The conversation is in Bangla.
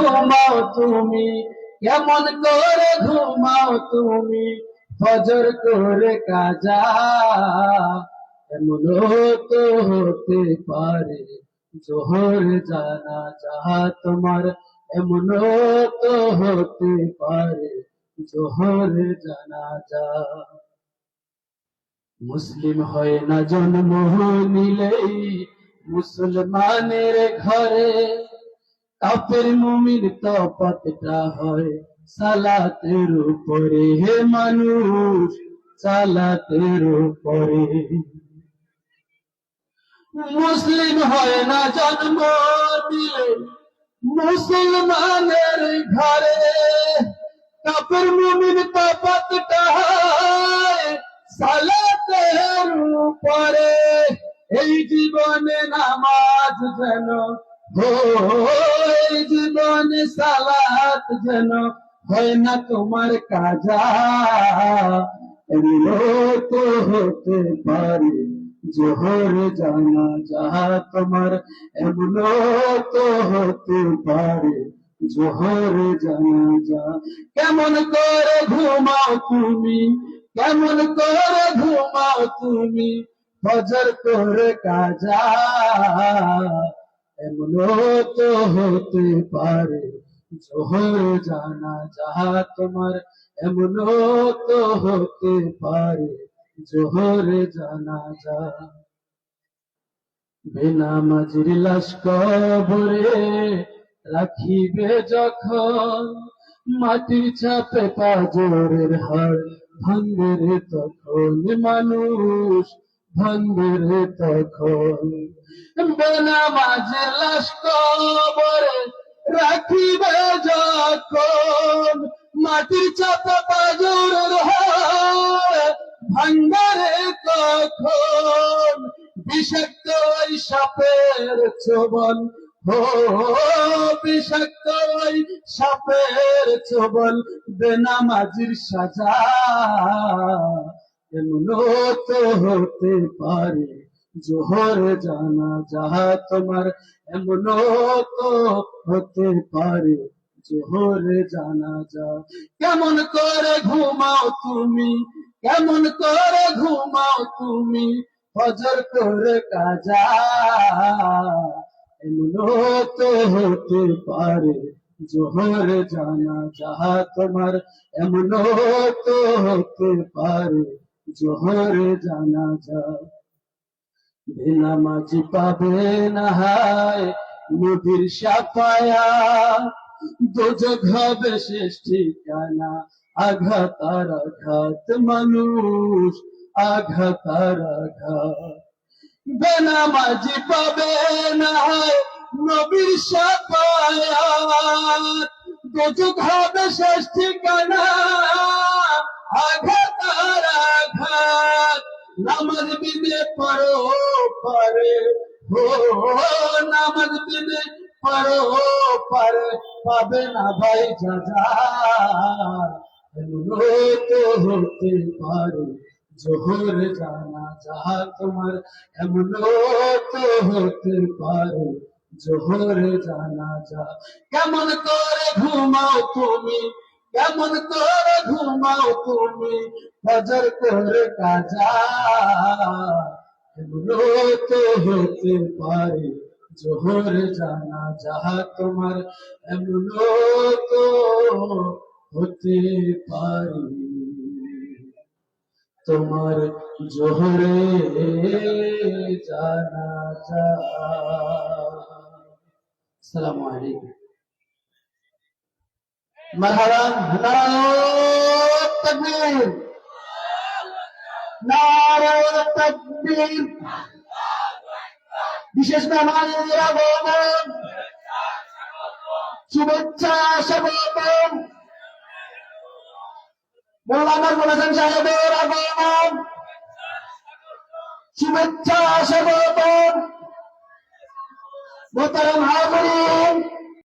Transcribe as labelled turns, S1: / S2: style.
S1: ঘুমাও তুমি কেমন করে ঘুমাও তুমি, ফজর করে কাজা, এমন তো হতে পারে জোহর জানা তোমার, এমন তো হতে পারে জোহর জানা যা মুসলিম হয় না জন্ম নিলেই, মুসলমানের ঘরে কাপের মুমিন তপতটা হয় সালাতের উপরে। হে মানুষ, সালাতের উপরে। মুসলিম হয় না জন্ম দিলে, মুসলমানের ঘরে। কাপের মুমিন তপতটা হয় সালাতের উপরে। এই জীবনে নামাজ যেন হো জীবনে সালাত যেন হয় না তোমার কাজা। তো হতে পারে জোহর জানা তোমার তো হতে পারে জোহর জানা যা কেমন করে ঘুমাও তুমি, কেমন করে ঘুমাও তুমি, ফজর করে কাজা। এমন তো হতে পারে, জোহর জানা যাহা তোমার এমন তো হতে পারে, জোহর জানা যা। লাশ কবরে রাখিবে যখন মাটির চাপে পাজরের হাড় ভাঙ্গে রে তখন মানুষ। ভাঙ্গে রে তখন। বেনামাজির লাশ কবরে রাখিবে যখন। মাটির চাপে পাজরের হাড় ভাঙ্গারে তখন। বিষাক্ত ওই সাপের চবন হো, বিষাক্ত ওই সাপের চবন বেনামাজির সাজা। এমন তো হতে পারে, জোহর জানা যাহা তোমার এমন তো হতে পারে, জোহর জানা যা। কেমন করে ঘুমাও তুমি, কেমন করে ঘুমাও তুমি, ফজর করে কাজা। এমন তো হতে পারে, জোহর জানা যাহা তোমার এমন তো হতে পারে জোহর জানা যা বেনামাজি পাবে না হায় নদীর সাফায়া। দোজক হবে শেষ ঠিকানা। আঘাত আর আঘাত মানুষ, আঘাত আর আঘাত। বেনামাজি পাবে না নবীর সাফায়াত দোজক হবে শেষ ঠিকানা। আঘাত আর আঘাত, নামাজ বিনে পড়ো পারে। হো, নামাজ বিনে পড়ো পারে। পাবে না ভাই যাজা হতে পারে, জোহর জানা যাহা তোমার। এমন তো হতে পারে, জোহর জানা যা। কেমন করে ঘুমাও তুমি? কেমন করে ঘুমাও তুমি? ফজর করে কাজা। তো হতে পারে জোহর জানা যাহা তোমার? এমন তো হতে পারে তোমার জোহরে জানা যা সালামু আলাইকুম। مرحبا نعرہ تکبیر নারায়ণ তাকবীর বিশেষ মেহমানের আগমন শুভেচ্ছা স্বাগতম মৌলানা বলেছেন সাহেবের আগমন শুভেচ্ছা স্বাগতম মোতারাম হাজরিন